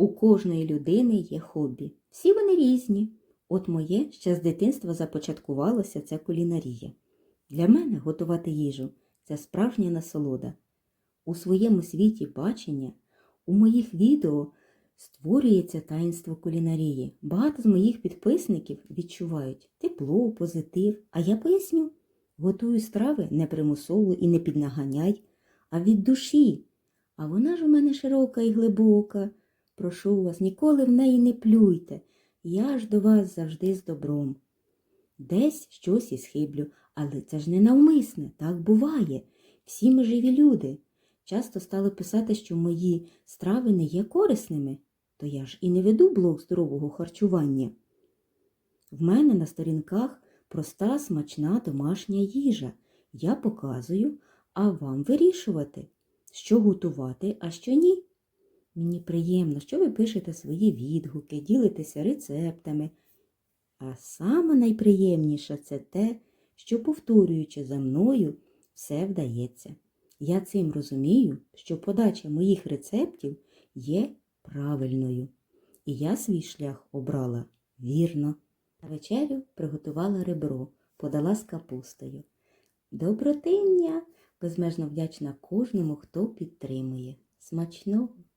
У кожної людини є хобі. Всі вони різні. От моє ще з дитинства започаткувалося це кулінарія. Для мене готувати їжу це справжня насолода. У своєму світі бачення, у моїх відео створюється таїнство кулінарії. Багато з моїх підписників відчувають тепло, позитив, а я поясню. Готую страви не примусово і не піднаганяй, а від душі. А вона ж у мене широка і глибока. Прошу вас, ніколи в неї не плюйте. Я ж до вас завжди з добром. Десь щось і схиблю, але це ж не навмисне, так буває. Всі ми живі люди. Часто стали писати, що мої страви не є корисними, то я ж і не веду блог здорового харчування. В мене на сторінках проста смачна домашня їжа. Я показую, а вам вирішувати, що готувати, а що ні. Мені приємно, що ви пишете свої відгуки, ділитеся рецептами. А саме найприємніше це те, що, повторюючи за мною, все вдається. Я цим розумію, що подача моїх рецептів є правильною, і я свій шлях обрала вірно. На вечерю приготувала ребро, подала з капустою. Добротиння, безмежно вдячна кожному, хто підтримує. Смачного!